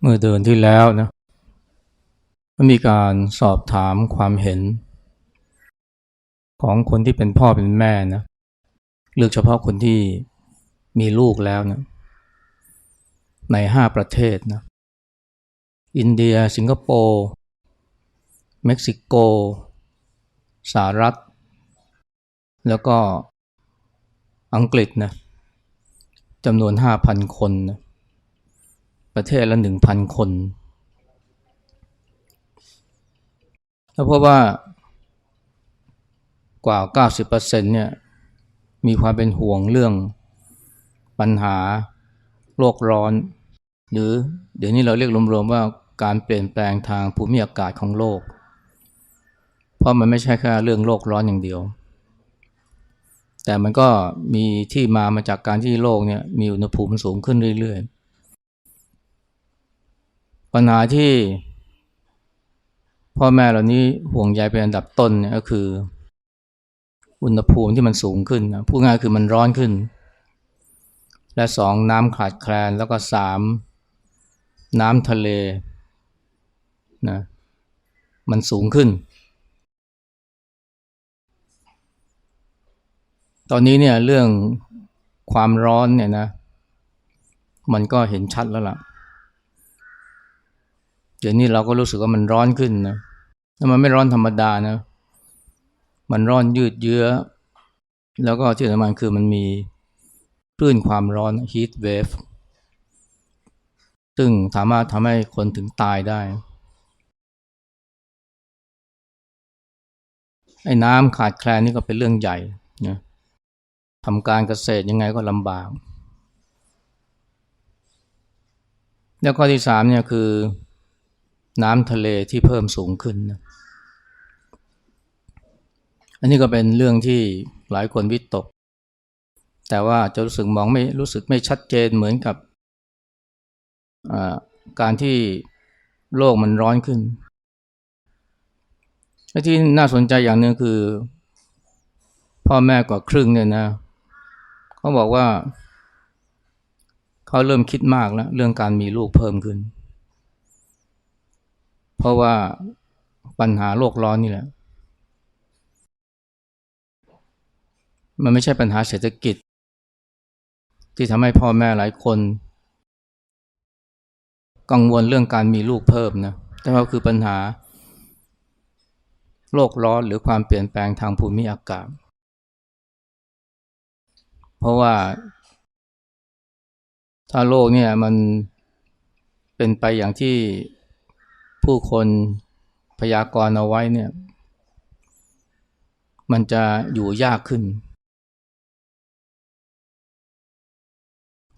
เมื่อเดือนที่แล้วนะมันมีการสอบถามความเห็น ของคนที่เป็นพ่อเป็นแม่นะเลือกเฉพาะคนที่มีลูกแล้วนะในห้าประเทศนะอินเดีย สิงคโปร์ เม็กซิโก สหรัฐ แล้วก็อังกฤษนะจำนวน 5,000 คนนะ ประเทศละ1,000คนแล้วเพราะว่ากว่า 90%เนี่ยมีความเป็นห่วงเรื่องปัญหาโลกร้อน หรือเดี๋ยวนี้เราเรียกรวมๆว่าการเปลี่ยนแปลงทางภูมิอากาศของโลก เพราะมันไม่ใช่แค่เรื่องโลกร้อนอย่างเดียว แต่มันก็มีที่มามาจากการที่โลกเนี่ยมีอุณหภูมิสูงขึ้นเรื่อยๆ ปัญหาที่พ่อแม่เหล่านี้ห่วงใยเป็นอันดับต้นเนี่ยก็คือ อุณหภูมิที่มันสูงขึ้นนะพูดง่ายคือมันร้อนขึ้น และสองน้ำขาดแคลนแล้วก็สามน้ำทะเลนะมันสูงขึ้น ตอนนี้เนี่ยเรื่องความร้อนเนี่ยนะ มันก็เห็นชัดแล้วล่ะ ดี๋ยวนี้เราก็รู้สึกว่ามันร้อนขึ้นนะแล้วมันไม่ร้อนธรรมดานะ มันร้อนยืดเยื้อ แล้วก็ที่สำคัญคือมันมีคลื่นความร้อน heat wave ซึ่งสามารถทำให้คนถึงตายได้ ไอ้น้ำขาดแคลนนี่ก็เป็นเรื่องใหญ่นะทำการเกษตรยังไงก็ลำบาก แล้วข้อที่สามเนี่ยคือ น้ำทะเลที่เพิ่มสูงขึ้นนะอันนี้ก็เป็นเรื่องที่หลายคนวิตก แต่ว่าจะรู้สึกมองไม่รู้สึกไม่ชัดเจนเหมือนกับการที่โลกมันร้อนขึ้นและที่น่าสนใจอย่างหนึ่งคือ พ่อแม่กว่าครึ่งเนี่ยนะเขาบอกว่า เขาเริ่มคิดมากแล้วเรื่องการมีลูกเพิ่มขึ้น เพราะว่าปัญหาโลกร้อนนี่แหละ มันไม่ใช่ปัญหาเศรษฐกิจ ที่ทำให้พ่อแม่หลายคน กังวลเรื่องการมีลูกเพิ่มนะ แต่ว่าคือปัญหา โลกร้อนหรือความเปลี่ยนแปลงทางภูมิอากาศ เพราะว่า ถ้าโลกเนี่ยมันเป็นไปอย่างที่ ผู้คนพยากรณ์เอาไว้เนี่ยมันจะอยู่ยากขึ้น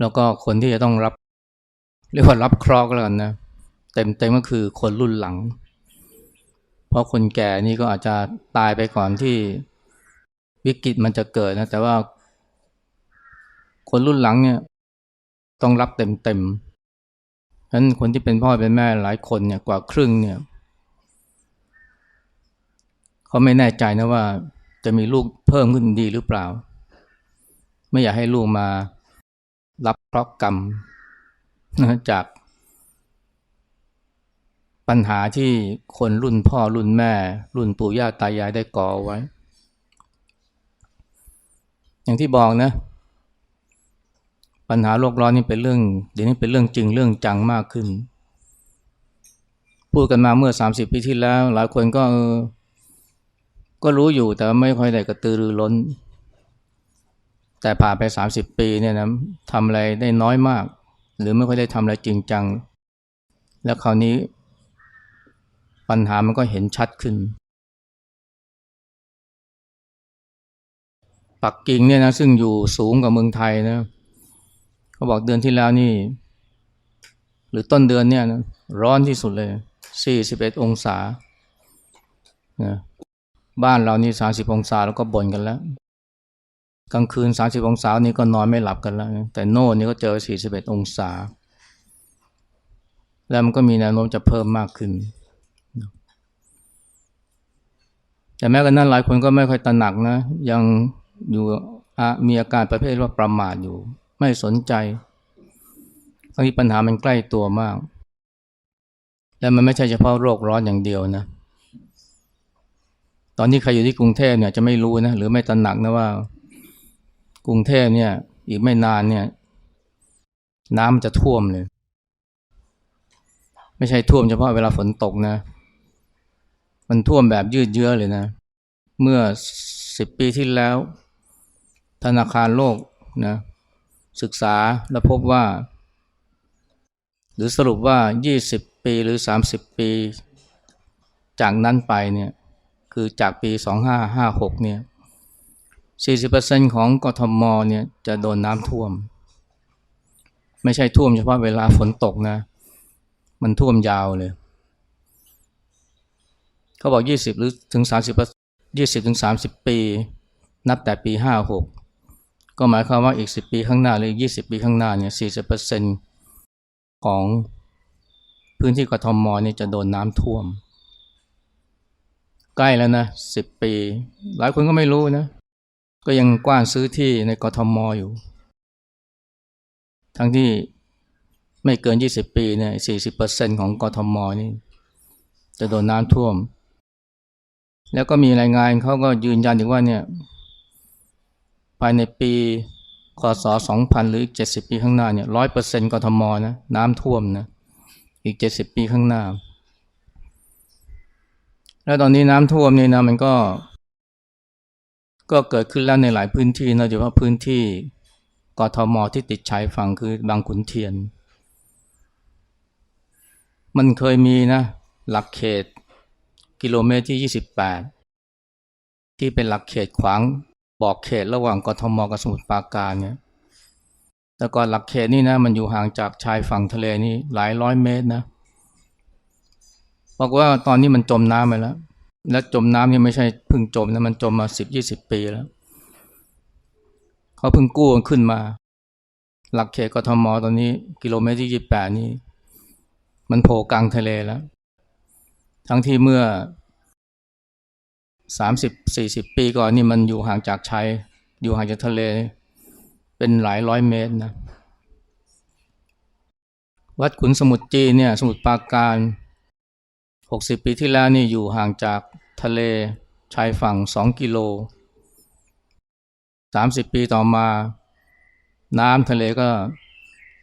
แล้วก็คนที่จะต้องรับ เรียกว่ารับเคราะห์แล้วกันนะเต็มเต็มก็คือคนรุ่นหลัง เพราะคนแก่นี่ก็อาจจะตายไปก่อนที่วิกฤตมันจะเกิดนะ แต่ว่าคนรุ่นหลังเนี่ย ต้องรับเต็มเต็ม นั้นคนที่เป็นพ่อเป็นแม่หลายคนเนี่ยกว่าครึ่งเนี่ยเขาไม่แน่ใจนะว่าจะมีลูกเพิ่มขึ้นดีหรือเปล่า ไม่อยากให้ลูกมารับเคราะห์กรรมจากปัญหาที่คนรุ่นพ่อรุ่นแม่ รุ่นปู่ย่าตายายได้ก่อไว้ อย่างที่บอกนะ ปัญหาโลกร้อนนี่เป็นเรื่องเดี๋ยวนี้เป็นเรื่องจริงเรื่องจังมากขึ้น พูดกันมาเมื่อสามสิบปีที่แล้ว หลายคนก็ก็รู้อยู่แต่ไม่ค่อยได้กระตือรือร้น แต่ผ่านไปสามสิบปีเนี่ยนะทำอะไรได้น้อยมาก หรือไม่ค่อยได้ทำอะไรจริงจัง แล้วคราวนี้ ปัญหามันก็เห็นชัดขึ้นปักกิ่งเนี่ยนะซึ่งอยู่สูงกว่าเมืองไทยนะ เขาบอกเดือนที่แล้วนี่ หรือต้นเดือนเนี่ยนะร้อนที่สุดเลยสี่สิบเอ็ดองศานะบ้านเรานี่สามสิบองศาแล้วก็บ่นกันแล้ว กลางคืนสามสิบองศานี่ก็นอนไม่หลับกันแล้ว แต่โน่นนี่ก็เจอสี่สิบเอ็ดองศา แล้วมันก็มีแนวโน้มจะเพิ่มมากขึ้น แต่แม้กระนั้นหลายคนก็ไม่ค่อยตระหนักนะ ยังอยู่มีอาการประเภทว่าประมาทอยู่ ไม่สนใจทั้งที่ปัญหามันใกล้ตัวมาก และมันไม่ใช่เฉพาะโรคร้อนอย่างเดียวนะ ตอนนี้ใครอยู่ที่กรุงเทพเนี่ยจะไม่รู้นะหรือไม่ตระหนักนะว่า กรุงเทพเนี่ย อีกไม่นานเนี่ย น้ำจะท่วมเลย ไม่ใช่ท่วมเฉพาะเวลาฝนตกนะ มันท่วมแบบยืดเยื้อเลยนะ เมื่อสิบปีที่แล้ว ธนาคารโลกนะ ศึกษาแล้วพบว่า หรือสรุปว่า 20 ปีหรือ 30 ปี จากนั้นไปเนี่ยคือจากปี 2556เนี่ย40%ของกทมเนี่ยจะโดนน้ำท่วม ไม่ใช่ท่วมเฉพาะเวลาฝนตกนะ มันท่วมยาวเลย เขาบอก 20 หรือถึง 30 20ถึง30 ปี นับแต่ปี 56 ก็หมายความว่าอีก 10 ปีข้างหน้าหรือ20 ปีข้างหน้าเนี่ย 40%ของพื้นที่กทมเนี่ยจะโดนน้ำท่วม ใกล้แล้วนะ 10 ปี หลายคนก็ไม่รู้นะ ก็ยังกว้านซื้อที่ในกทมอยู่ ทั้งที่ไม่เกิน 20 ปีเนี่ย 40%ของกทมนี่จะโดนน้ำท่วม แล้วก็มีรายงานเขาก็ยืนยันถึงว่าเนี่ย ภายในปีคศ2000 หรืออีก 70 ปีข้างหน้าเนี่ย100%กทมนะน้ำท่วมนะอีก 70 ปีข้างหน้า แล้วตอนนี้น้ำท่วมนี่นะมันก็ ก็เกิดขึ้นแล้วในหลายพื้นที่นะโดยเฉพาะพื้นที่กทมที่ติดชายฝั่งคือบางขุนเทียน มันเคยมีนะ หลักเขตกิโลเมตรที่ 28 ที่เป็นหลักเขตขวาง บอกเขตระหว่างกทมกับสมุทรปราการเนี่ยแต่ก่อนหลักเขตนี่นะมันอยู่ห่างจากชายฝั่งทะเลนี่หลายร้อยเมตรนะบอกว่าตอนนี้มันจมน้ำไปแล้ว และจมน้ำนี่ไม่ใช่เพิ่งจมนะมันจมมาสิบยี่สิบปีแล้วเขาเพิ่งกู้มันขึ้นมา หลักเขตกทมตอนนี้ กิโลเมตรที่ยี่แปดนี่มันโผล่กลางทะเลแล้ว ทั้งที่เมื่อ สามสิบสี่สิบปีก่อนนี่มันอยู่ห่างจากชายอยู่ห่างจากทะเล เป็นหลายร้อยเมตรนะวัดขุนสมุทรจีนเนี่ยสมุทรปราการหกสิบปีที่แล้วนี่อยู่ห่างจากทะเลชายฝั่งสองกิโลสามสิบปีต่อมา น้ำทะเลก็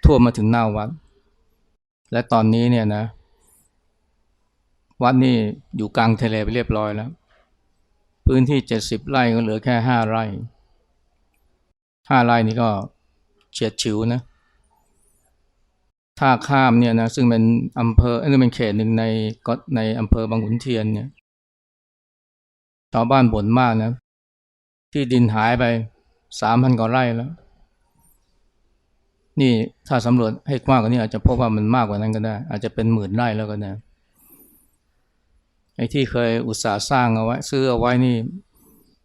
ท่วมมาถึงหน้าวัด และตอนนี้เนี่ยนะ วัดนี่อยู่กลางทะเลไปเรียบร้อยแล้ว พื้นที่เจ็ดสิบไร่ก็เหลือแค่ห้าไร่ห้าไร่นี่ก็เฉียดฉิวนะท่าข้ามเนี่ยนะซึ่งเป็นอำเภอเอ้ยเป็นเขตหนึ่งในก็ในอำเภอบางขุนเทียนเนี่ยชาวบ้านบ่นมากนะ ที่ดินหายไปสามพันกว่าไร่แล้ว นี่ถ้าสำรวจให้กว้างกว่านี้อาจจะพบว่ามันมากกว่านั้นก็ได้ อาจจะเป็นหมื่นไร่แล้วก็ได้ อ้ที่เคยอุตสาห์สร้างเอาไว้ ซื้อเอาไว้นี่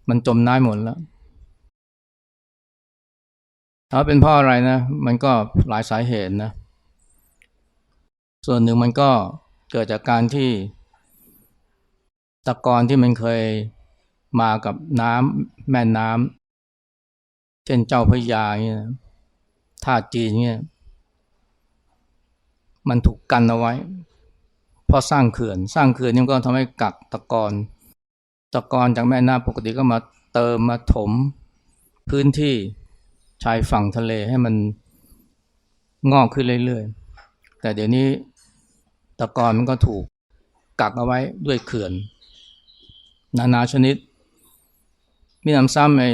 มันจมน้ำหมดแล้วถามว่าเป็นเพราะอะไรนะ มันก็หลายสาเหตุนะ ส่วนหนึ่งมันก็เกิดจากการที่ตะกอนที่มันเคยมากับน้ำแม่น้ำเช่นเจ้าพยาเนี่ยท่าจีนเนี่ยมันถูกกันเอาไว้ เพราะสร้างเขื่อน สร้างเขื่อนนี่ก็ทำให้กักตะกอนตะกอนจากแม่น้ำปกติก็มาเติมมาถมพื้นที่ชายฝั่งทะเลให้มันงอกขึ้นเรื่อยๆ แต่เดี๋ยวนี้ตะกอนมันก็ถูกกักเอาไว้ด้วยเขื่อน นานาชนิด มีน้ำซ้ำใน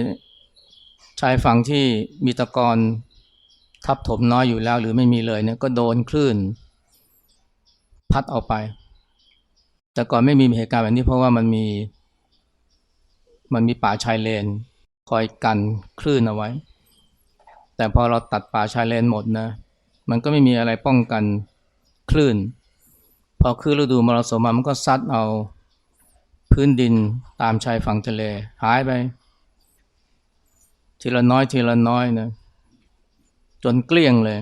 ชายฝั่งที่มีตะกอนทับถมน้อยอยู่แล้วหรือไม่มีเลยเนี่ยก็โดนคลื่น พัดเอาไป แต่ก่อนไม่มีเหตุการณ์แบบนี้เพราะว่ามันมี มันมีป่าชายเลน คอยกันคลื่นเอาไว้ แต่พอเราตัดป่าชายเลนหมดนะ มันก็ไม่มีอะไรป้องกันคลื่น พอคลื่นฤดูมรสุมมามันก็ซัดเอาพื้นดินตามชายฝั่งทะเล หายไป ทีละน้อยทีละน้อยนะจนเกลี้ยงเลย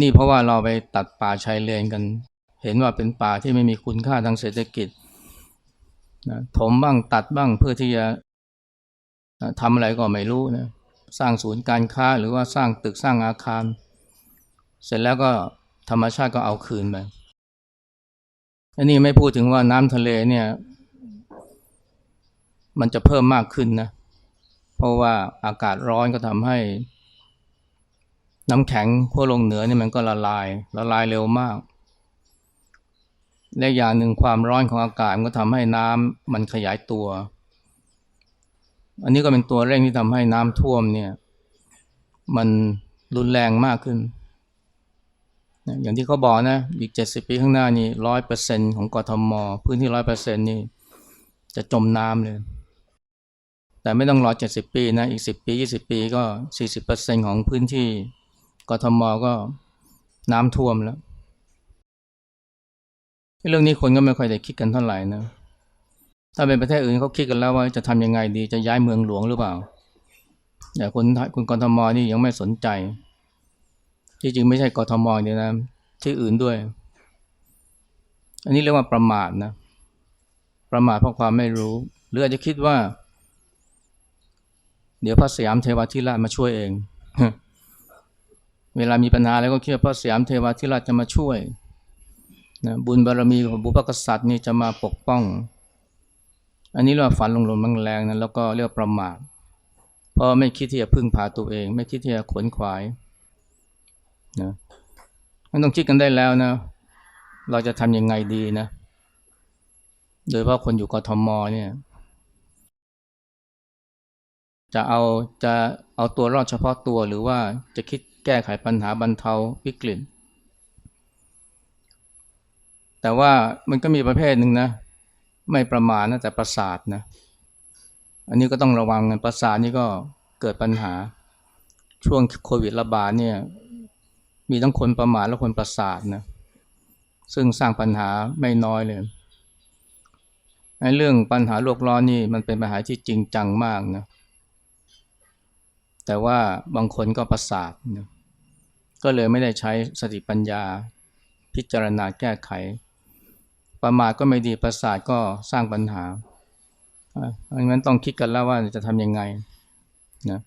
นี่เพราะว่าเราไปตัดป่าชายเลนกัน เห็นว่าเป็นป่าที่ไม่มีคุณค่าทางเศรษฐกิจนะถมบ้างตัดบ้างเพื่อที่จะทำอะไรก็ไม่รู้นะสร้างศูนย์การค้าหรือว่าสร้างตึกสร้างอาคาร เสร็จแล้วก็ธรรมชาติก็เอาคืนไปอันนี้ไม่พูดถึงว่าน้ำทะเลเนี่ย มันจะเพิ่มมากขึ้นนะ เพราะว่าอากาศร้อนก็ทำให้ น้ำแข็งขั้วลกเหนือนี่มันก็ละลายละลายเร็วมาก และอย่างหนึ่งความร้อนของอากาศมันก็ทำให้น้ำมันขยายตัว อันนี้ก็เป็นตัวเร่งที่ทำให้น้ำท่วมเนี่ยมันรุนแรงมากขึ้น อย่างที่เขาบอกนะ อีกเจ็ดสิบปีข้างหน้านี่ร้อยเปอร์เซ็นของกทม พื้นที่ร้อยเปอร์เซ็นนี่ จะจมน้ำเลย แต่ไม่ต้องรอเจ็ดสิบปีนะ อีกสิบปียี่สิบปีก็สี่สิบเปอร์เซ็นของพื้นที่ กทมก็น้ำท่วมแล้ว เรื่องนี้คนก็ไม่ค่อยได้คิดกันเท่าไหร่นะ ถ้าเป็นประเทศอื่นเขาคิดกันแล้วว่าจะทำยังไงดีจะย้ายเมืองหลวงหรือเปล่า แต่คนคนกทมนี่ยังไม่สนใจที่จริงไม่ใช่กทมเดียวนะ ที่อื่นด้วย อันนี้เรียกว่าประมาทนะ ประมาทเพราะความไม่รู้ หรืออาจจะคิดว่า เดี๋ยวพระสยามเทวาธิราชมาช่วยเอง เวลามีปัญหาแล้วก็คิดว่าพระสยามเทวาธิราชจะมาช่วยนะบุญบารรมีของบุพกษัตริย์นี่จะมาปกป้อง อันนี้เรียกว่าฝันลงๆแรงๆนะแล้วก็เรียกว่าประมาทเพราะไม่คิดที่จะพึ่งพาตัวเอง ไม่คิดที่จะขวนขวายนะมันต้องคิดกันได้แล้วนะ เราจะทำยังไงดีนะ โดยเฉพาะคนอยู่กทมเนี่ย จะเอาจะเอาตัวรอดเฉพาะตัวหรือว่าจะคิด แก้ไขปัญหาบรรเทาวิกฤต แต่ว่ามันก็มีประเภทหนึ่งนะ ไม่ประมาทนะแต่ประสาทนะ อันนี้ก็ต้องระวังนะประสาทนี่ก็เกิดปัญหาช่วงโควิดระบาดเนี่ย มีทั้งคนประมาทและคนประสาทนะซึ่งสร้างปัญหาไม่น้อยเลยในเรื่องปัญหาโลกร้อนนี่มันเป็นปัญหาที่จริงจังมากนะ แต่ว่าบางคนก็ประสาทนะก็เลยไม่ได้ใช้สติปัญญา พิจารณาแก้ไข ประมาทก็ไม่ดีประสาทก็สร้างปัญหาเพราะงั้นต้องคิดกันแล้วว่าจะทำยังไงนะ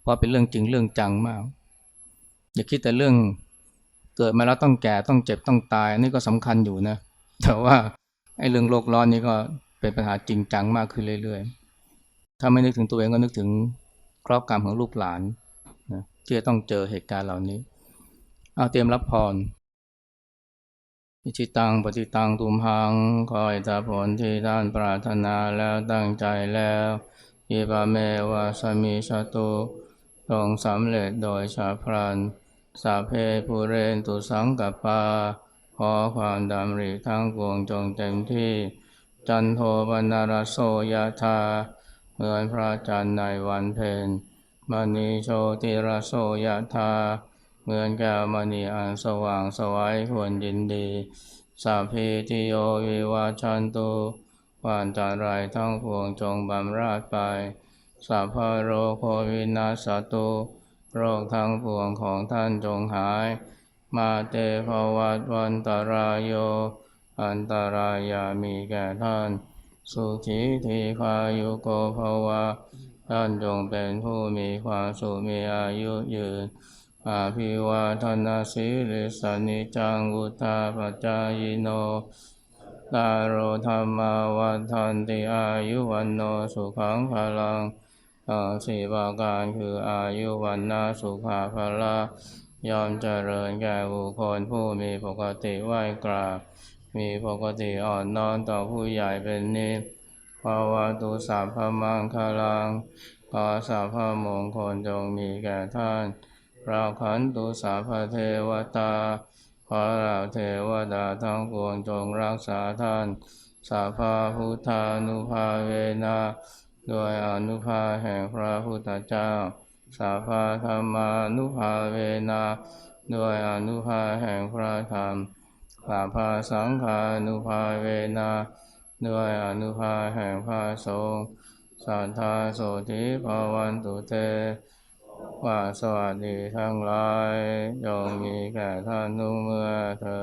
เพราะเป็นเรื่องจริงเรื่องจังมาก อย่าคิดแต่เรื่องเกิดมาแล้วต้องแก่ต้องเจ็บต้องตายนี่ก็สำคัญอยู่นะ แต่ว่าไอ้เรื่องโลกร้อนนี่ก็เป็นปัญหาจริงจังมากขึ้นเรื่อยๆ ถ้าไม่นึกถึงตัวเองก็นึกถึง ครอบกรรมของลูกหลานนะที่จะต้องเจอเหตุการณ์เหล่านี้ เอาเตรียมรับพรอิชิตังปฏิตังตุมหังคอยตาผลที่ท่านปรารถนาแล้วตั้งใจแล้วยิบาเมวาสมิชาตุลงสำเร็จโดยชาพรันสาเพภูเรนตุสังกัปปาขอความดำริทั้งปวงจงเต็มที่ จันโทปนารโสยธา เหมือนพระจันทร์ในวันเพ็ญมณีโชติระโสยธาเหมือนแก้วมณีอันสว่างสวัยควรยินดีสัพพิติโยวิวาชันตุวานตารายทั้งปวงจงบำราดไปสัพพะโรโควินาสตุโรคทั้งปวงของท่านจงหาย มาเตภวัตวันตรายโย อันตรายามีแก่ท่าน สุขีทีคายุโกภวะท่านจงเป็นผู้มีความสุขมีอายุยืน อาภิวาทนาสิริสานิจังวุธาปจายโนตารโรธรรมาวันทันติอายุวันโนสุขังพลังสี่ประการคืออายุวันนาสุขาภละยอมเจริญแก่บุคคลผู้มีปกติไหวกราบ มีปกติอ่อนน้อมต่อผู้ใหญ่เป็นนิพภาวะตุสัพมังคลังขอสัพมงคลจงมีแก่ท่านเราขันตุสัพเทวตาขอเราเทวดาทั้งปวงจงรักษาท่านสัพพะพุทธานุภาเวนะด้วยอนุภาแห่งพระพุทธเจ้าสัพพะธรรมานุภาเวนะด้วยอนุภาแห่งพระธรรม สัพพะสังขานุภาเวนาด้วยอนุภาแห่งพระสงฆ์สัทธาโสธิภาวันตุเตว่าสวัสดีทั้งหลายยงมีแก่ท่านทุกเมื่อเทอ